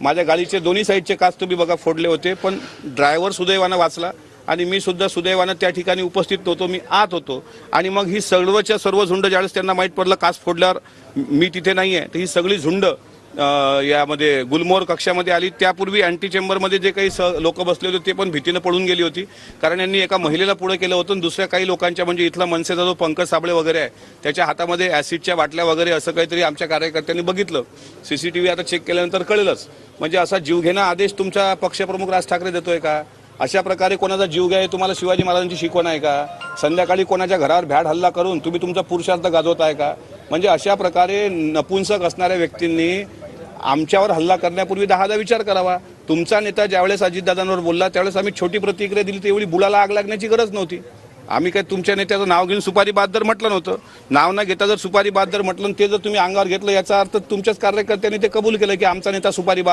माझ्या गाडीचे दोन्ही साईडचे काच तुम्ही बघा फोडले होते पण ड्रायव्हर सुदैवानं वाचला आणि मी सुद्धा सुदैवानं त्या ठिकाणी उपस्थित नव्हतो मी आत होतो. आणि मग ही सर्वच्या सर्व झुंड ज्यावेळेस त्यांना माहीत पडलं काच फोडल्यावर मी तिथे नाही आहे तर ही सगळी झुंड यामध्ये गुलमोर कक्षामध्ये आली. त्यापूर्वी अँटी चेंबरमध्ये जे काही स लोक बसले होते ते पण भीतीनं पळून गेली होती. कारण यांनी एका महिलेला पुढे केलं होतं दुसऱ्या काही लोकांच्या म्हणजे इथला मनसेचा जो पंकज साबळे वगैरे आहे त्याच्या हातामध्ये ॲसिडच्या बाटल्या वगैरे असं काहीतरी आमच्या कार्यकर्त्यांनी बघितलं. सी सी टी व्ही आता चेक केल्यानंतर कळेलच. म्हणजे असा जीवघेणा आदेश तुमचा पक्षप्रमुख राज ठाकरे देतोय का? अशा प्रकारे कोणाचा जीव घ्या तुम्हाला शिवाजी महाराजांची शिकवण आहे का? संध्याकाळी कोणाच्या घरावर भ्याड हल्ला करून तुम्ही तुमचा पुरुषार्थ गाजवत आहे का? म्हणजे अशा प्रकारे नपुंसक असणाऱ्या व्यक्तींनी आमच्यावर हल्ला करण्यापूर्वी दहादा विचार करावा. तुमचा नेता ज्यावेळेस अजितदादांवर बोलला त्यावेळेस आम्ही छोटी प्रतिक्रिया दिली तेवढी बुलाला आग लागण्याची गरज नव्हती. आम्ही काय तुमच्या नेत्याचं नाव घेऊन सुपारी बाद दर म्हटलं नव्हतं. नाव न घेता जर सुपारी बाद दर म्हटलं आणि ते जर तुम्ही अंगावर घेतलं याचा अर्थ तुमच्याच कार्यकर्त्यांनी ते कबूल केलं की आमचा नेता सुपारी बाद